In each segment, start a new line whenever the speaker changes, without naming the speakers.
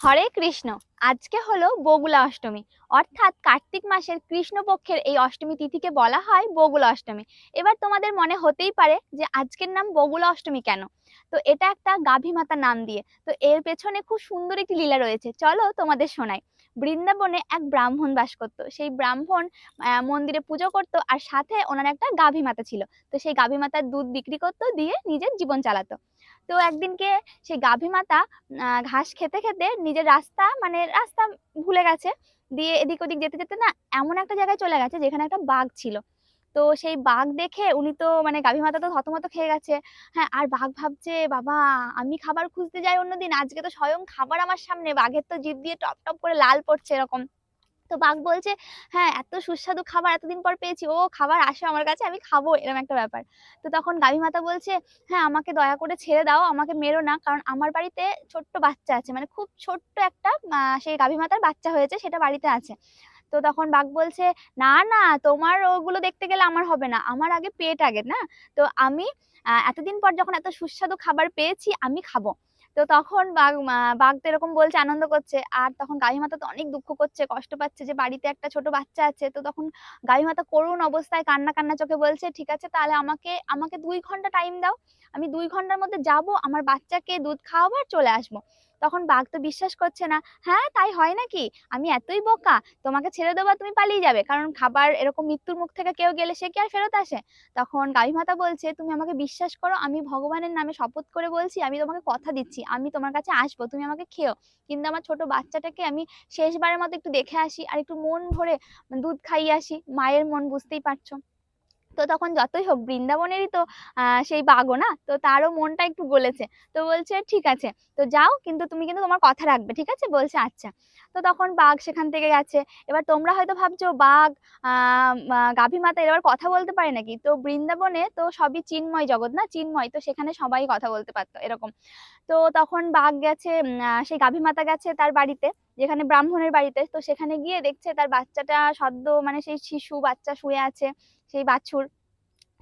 হরে কৃষ্ণ। আজকে হলো বগুলা অষ্টমী। অর্থাৎ কার্তিক মাসের কৃষ্ণপক্ষের এই অষ্টমী তিথিকে বলা হয় বগুলা অষ্টমী। এবার তোমাদের মনে হতেই পারে যে আজকের নাম বগুলা অষ্টমী কেন? তো এটা একটা গাভী মাতার নাম দিয়ে। তো এর পেছনে খুব সুন্দর একটি লীলা রয়েছে। চলো তোমাদের শোনাই। বৃন্দাবনে এক ব্রাহ্মণ বাস করতো। সেই ব্রাহ্মণ মন্দিরে পুজো করতো আর সাথে ওনার একটা গাভী মাতা ছিল। তো সেই গাভী মাতার দুধ বিক্রি করতো, দিয়ে নিজের জীবন চালাতো। তো একদিনকে সেই গাভী মাতা ঘাস খেতে খেতে নিজের রাস্তা মানে রাস্তা ভুলে গেছে। দিয়ে এদিক ওদিক যেতে যেতে না এমন একটা জায়গায় চলে গেছে যেখানে একটা বাঘ ছিল। তো সেই বাঘ দেখে উনি তো মানে গাভী মাতা তো থতমত খেয়ে গেছে। হ্যাঁ আর বাঘ ভাবছে, বাবা, আমি খাবার খুঁজতে যাই অন্যদিন, আজকে তো স্বয়ং খাবার আমার সামনে, বাঘের তো জিভ দিয়ে টপ টপ করে লাল পড়ছে এরকম। তো বাঘ বলছে হ্যাঁ এত সুস্বাদু খাবার এতদিন পর পেয়েছি। ও, খাবার আসে আমার কাছে, আমি খাব। এরকম একটা ব্যাপার। তো তখন গাভী মাতা বলছে হ্যাঁ আমাকে দয়া করে ছেড়ে দাও, আমাকে মেরো না। কারণ আমার বাড়িতে ছোট্ট বাচ্চা আছে। মানে খুব ছোট্ট একটা সেই গাভী মাতার বাচ্চা হয়েছে, সেটা বাড়িতে আছে। তো তখন বাঘ বলছে, না না, তোমার ওগুলো দেখতে গেলে আমার হবে না। আমার আগে পেট আগে, না? তো আমি এতদিন পর যখন এত সুস্বাদু খাবার পেয়েছি, আমি খাব। তো তখন বাঘ বাঘ তো এরকম বলছে আনন্দ করছে। আর তখন গাভী মাতা তো অনেক দুঃখ করছে, কষ্ট পাচ্ছে যে বাড়িতে একটা ছোট বাচ্চা আছে। তো তখন গাভী মাতা করুণ অবস্থায় কান্না কান্না চোখে বলছে, ঠিক আছে, তাহলে আমাকে আমাকে দুই ঘণ্টা টাইম দাও। আমি দুই ঘণ্টার মধ্যে যাব, আমার বাচ্চাকে দুধ খাওয়াবো আর চলে আসব। তখন বাঘ তো বিশ্বাস করছে না হ্যাঁ তাই হয় নাকি? আমি এতই বোকা, তোমাকে ছেড়ে দেবো তুমি পালিয়ে যাবে। কারণ খাবার এরকম মৃত্যুর মুখ থেকে কেউ গেলে সে কি আর ফেরত আসে? তখন গাভী মাতা বলছে, তুমি আমাকে বিশ্বাস করো, আমি ভগবানের নামে শপথ করে বলছি, আমি তোমাকে কথা দিচ্ছি, আমি তোমার কাছে আসব, তুমি আমাকে খেও। কিন্তু আমার ছোট বাচ্চাটাকে আমি শেষবারের মতো একটু দেখে আসি, আর একটু মন ভরে দুধ খাইয়ে আসি, মায়ের মন বুঝতেই পারছ। তো তখন যতই হোক বৃন্দাবনেরই তো সেই বাঘও না তো তারও মনটা একটু গলেছে। তো বলছে, ঠিক আছে, তো যাও, কিন্তু তুমি কিন্তু তোমার কথা রাখবে, ঠিক আছে? বলছে আচ্ছা। তো তখন বাঘ সেখান থেকে গেছে। এবার তোমরা হয়তো ভাবছ, বাঘ গাভী মাতা এবার কথা বলতে পারে নাকি? তো বৃন্দাবনে তো সবই চিন্ময় জগৎ না? চিন্ময়, তো সেখানে সবাই কথা বলতে পারতো এরকম। তো তখন বাঘ গেছে সেই গাভী মাতা গেছে তার বাড়িতে, যেখানে ব্রাহ্মণের বাড়িতে। তো সেখানে গিয়ে দেখছে তার বাচ্চাটা সদ্য মানে সেই শিশু বাচ্চা শুয়ে আছে, সেই বাছুর।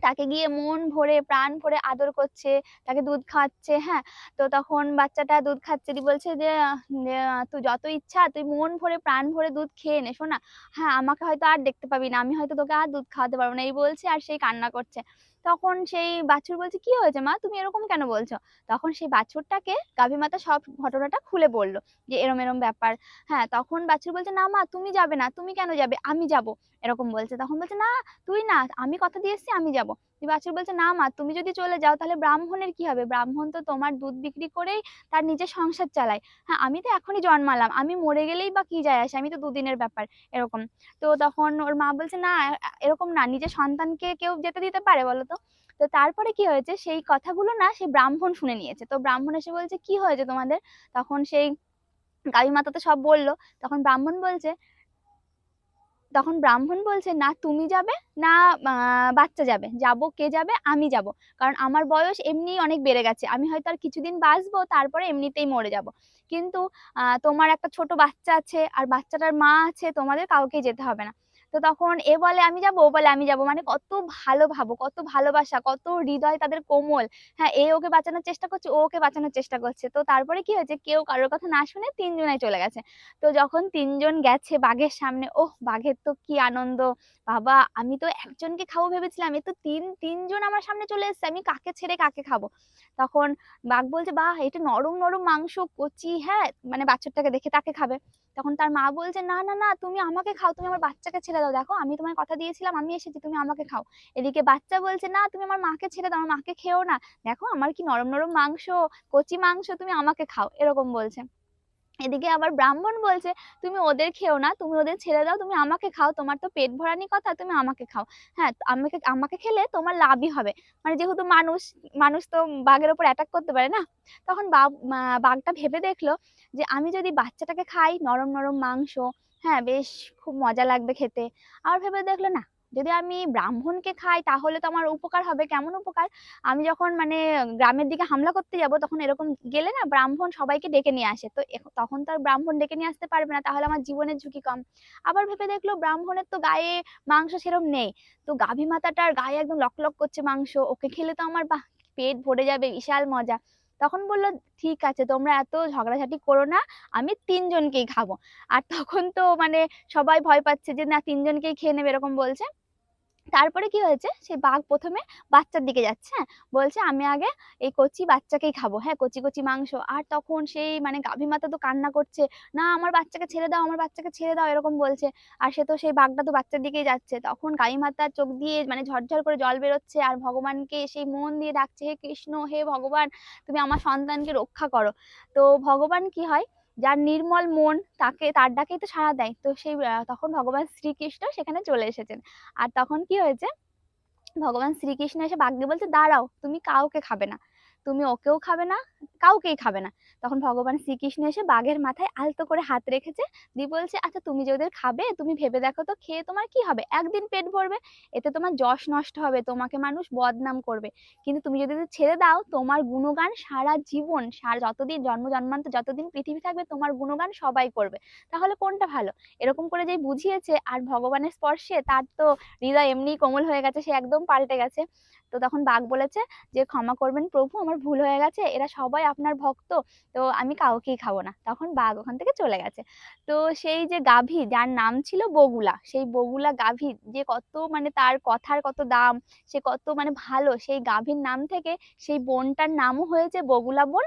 তাকে গিয়ে মন ভরে, প্রাণ ভরে আদর করছে, তাকে দুধ খাওয়াচ্ছে হ্যাঁ? তো তখন বাচ্চাটা দুধ খাচ্ছে, দি বলছে যে তুই যত ইচ্ছা, তুই মন ভরে, প্রাণ ভরে দুধ খেয়ে নে, শোনা হ্যাঁ আমাকে হয়তো আর দেখতে পাবি না, আমি হয়তো তোকে আর দুধ খাওয়াতে পারব না। এই বলছে আর সেই কান্না করছে। তখন সেই বাছুর বলছে, কি হয়েছে মা? তুমি এরকম কেন বলছো? তখন সেই বাছুরটাকে গাভী মাতা সব ঘটনাটা খুলে বলল, যে এরম এরম ব্যাপার। হ্যাঁ তখন বাছুর বলছে, না মা, তুমি যাবে না। তুমি কেন যাবে? আমি যাব। এরকম বলছে। তখন বলছে, না, তুই না, আমি কথা দিয়েছি, আমি যাব। বাছুর বলছে, না মা, তুমি যদি চলে যাও তাহলে ব্রাহ্মণের কি হবে? ব্রাহ্মণ তো তোমার দুধ বিক্রি করেই তার নিজের সংসার চালায়। হ্যাঁ আমি তো এখনই জন্মালাম। আমি মরে গেলেই বা কি যায় আসে? আমি তো দুদিনের ব্যাপার। এরকম। তো তখন ওর মা বলছে, না এরকম না। নিজের সন্তানকে কেউ যেতে দিতে পারে বলো তো তো তারপরে কি হয়েছে? সেই কথাগুলো না সে ব্রাহ্মণ শুনে নিয়েছে। তো ব্রাহ্মণ এসে বলছে, কি হয়েছে তোমাদের? তখন সেই গাভী মাতা তো সব বলল। তখন ব্রাহ্মণ বলছে তখন ব্রাহ্মণ বলছে, না, তুমি যাবে, না বাচ্চা যাবে, যাব, কে যাবে, আমি যাব। কারণ আমার বয়স এমনি অনেক বেড়ে গেছে, আমি হয়তো আর কিছুদিন বাঁচবো, তারপরে এমনিতেই মরে যাব। কিন্তু তোমার একটা ছোট বাচ্চা আছে, আর বাচ্চাটার মা আছে, তোমাদের কাউকে যেতে হবে না। তো তখন এ বলে, আমি যাব, ও বলে, আমি যাব। মানে কত ভালো ভাবো, কত ভালোবাসা, কত হৃদয় তাদের কোমল। হ্যাঁ এ ওকে বাঁচানোর চেষ্টা করছে, ও ওকে বাঁচানোর চেষ্টা করছে। তো তারপরে কি হয়েছে, কেউ কারোর কথা না শুনে তিনজনাই চলে গেছে। তো যখন তিনজন গেছে বাঘের সামনে, ওহ, বাঘের তো কি আনন্দ। বাবা, আমি তো একজনকে খাব ভেবেছিলাম, এ তো তিন, তিনজন আমার সামনে চলে এসেছে, আমি কাকে ছেড়ে কাকে খাব? তখন বাঘ বলছে, বাহ, এটা নরম নরম মাংস, কচি হ্যাঁ মানে বাচ্চাটাকে দেখে তাকে খাবে। তখন তার মা বলছে, না না না, তুমি আমাকে খাও, তুমি আমার বাচ্চাকে ছেড়ে দাও। দেখো, আমি তোমায় কথা দিয়েছিলাম, আমি এসেছি, তুমি আমাকে খাও। এদিকে বাচ্চা বলছে, না, তুমি আমার মাকে ছেড়ে দাও, আমার মাকে খেও না। দেখো, আমার কি নরম নরম মাংস, কচি মাংস, তুমি আমাকে খাও, এরকম বলছে। এদিকে আবার ব্রাহ্মণ বলছে, তুমি ওদের খেও না, তুমি ওদের ছেড়ে দাও, তুমি আমাকে খাও, তোমার তো পেট ভরানি কথা, তুমি আমাকে খাও। হ্যাঁ আমাকে আমাকে খেলে তোমার লাভই হবে। মানে যেহেতু মানুষ মানুষ তো বাঘের ওপর অ্যাটাক করতে পারে না, তখন বাঘ বাঘটা ভেবে দেখল যে আমি যদি বাচ্চাটাকে খাই, নরম নরম মাংস হ্যাঁ বেশ খুব মজা লাগবে খেতে। আর ভেবে দেখল না যদি আমি ব্রাহ্মণকে খাই তাহলে তো আমার উপকার হবে। কেমন উপকার? আমি যখন মানে গ্রামের দিকে হামলা করতে যাব তখন এরকম গেলে না ব্রাহ্মণ সবাইকে ডেকে নিয়ে আসে। তো তখন তো আর ব্রাহ্মণ ডেকে নিয়ে আসতে পারবে না, তাহলে আমার জীবনের ঝুঁকি কম। আবার ভেবে দেখল ব্রাহ্মণের তো গায়ে মাংস সেরম নেই। তো গাভী মাতাটার গায়ে একদম লক লক করছে মাংস, ওকে খেলে তো আমার বাহ, পেট ভরে যাবে, বিশাল মজা। তখন বলল, ঠিক আছে, তোমরা এত ঝগড়াঝাটি করো না, আমি তিনজনকেই খাব। আর তখন তো মানে সবাই ভয় পাচ্ছে যে, না, তিনজনকেই খেয়ে নেবে, এরকম বলছে। তারপরে কি হয়েছে? সেই বাঘ প্রথমে বাচ্চার দিকে যাচ্ছে হ্যাঁ? বলছে, আমি আগে এই কচি বাচ্চাকেই খাব হ্যাঁ? কচি কচি মাংস। আর তখন সেই মানে গাভী মাতা তো কান্না করছে, না, আমার বাচ্চাকে ছেড়ে দাও, আমার বাচ্চাকে ছেড়ে দাও, এরকম বলছে। আর সে তো সেই বাঘটা তো বাচ্চার দিকেই যাচ্ছে। তখন গাভী মাতার চোখ দিয়ে মানে ঝরঝর করে জল বেরোচ্ছে আর ভগবানকে সেই মন দিয়ে ডাকছে, হে কৃষ্ণ, হে ভগবান, তুমি আমার সন্তানকে রক্ষা করো। তো ভগবান কি হয়? যার নির্মল মন তাকে, তার ডাকেই তো সাড়া দেয়। তো সেই তখন ভগবান শ্রীকৃষ্ণ সেখানে চলে এসেছেন। আর তখন কি হয়েছে? ভগবান শ্রীকৃষ্ণ এসে বাঘকে বলছে, দাঁড়াও, তুমি কাউকে খাবে না। তুমি ওকেও খাবে না, কাউকেই খাবে না। তখন ভগবান শ্রীকৃষ্ণ এসে বাঘের মাথায় আলতো করে হাত রেখেছে। দিয়ে বলছে আচ্ছা তুমি যে ওদের খাবে, তুমি ভেবে দেখো তো খেয়ে তোমার কি হবে? একদিন পেট ভরবে, এতে তোমার যশ নষ্ট হবে, তোমাকে মানুষ বদনাম করবে। কিন্তু তুমি যদি ছেড়ে দাও, তোমার গুণগান সারা জীবন, সারা যতদিন জন্ম জন্মান্তর যতদিন পৃথিবী থাকবে, তোমার গুণগান সবাই করবে। তাহলে কোনটা ভালো? এরকম করে যেই বুঝিয়েছে আর ভগবানের স্পর্শে তার তো হৃদয় এমনিই কোমল হয়ে গেছে, সে একদম পাল্টে গেছে। তো তখন বাঘ বলেছে যে, ক্ষমা করবেন প্রভু, আমার ভুল হয়ে গেছে, এরা সবাই আপনার ভক্ত, তো আমি কাউকেই খাব না। তখন বাঘ ওখান থেকে চলে গেছে। তো সেই যে গাভী, যার নাম ছিল বগুলা, সেই বগুলা গাভী যে কত মানে তার কথার কত দাম, সে কত মানে ভালো, সেই গাভীর নাম থেকে সেই বনটার নামও হয়েছে বগুলা বন,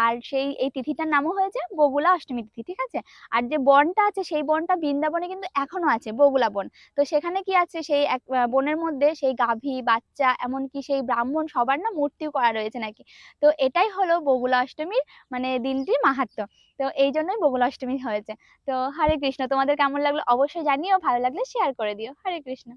আর সেই, এই তিথিটার নামও হয়েছে বগুলা অষ্টমী তিথি, ঠিক আছে? আর যে বনটা আছে, সেই বনটা বৃন্দাবনে কিন্তু এখনও আছে, বগুলা বন। তো সেখানে কি আছে? সেই এক বনের মধ্যে সেই গাভী, বাচ্চা এমনকি সেই ব্রাহ্মণ সবার না মূর্তিও করা রয়েছে নাকি? তো এটাই হলো বগুলা অষ্টমীর মানে দিনটির মাহাত্ম। তো এই জন্যই বগুলা অষ্টমী হয়েছে। তো হরে কৃষ্ণ, তোমাদের কেমন লাগল অবশ্যই জানিও, ভালো লাগলে শেয়ার করে দিও। হরে কৃষ্ণ।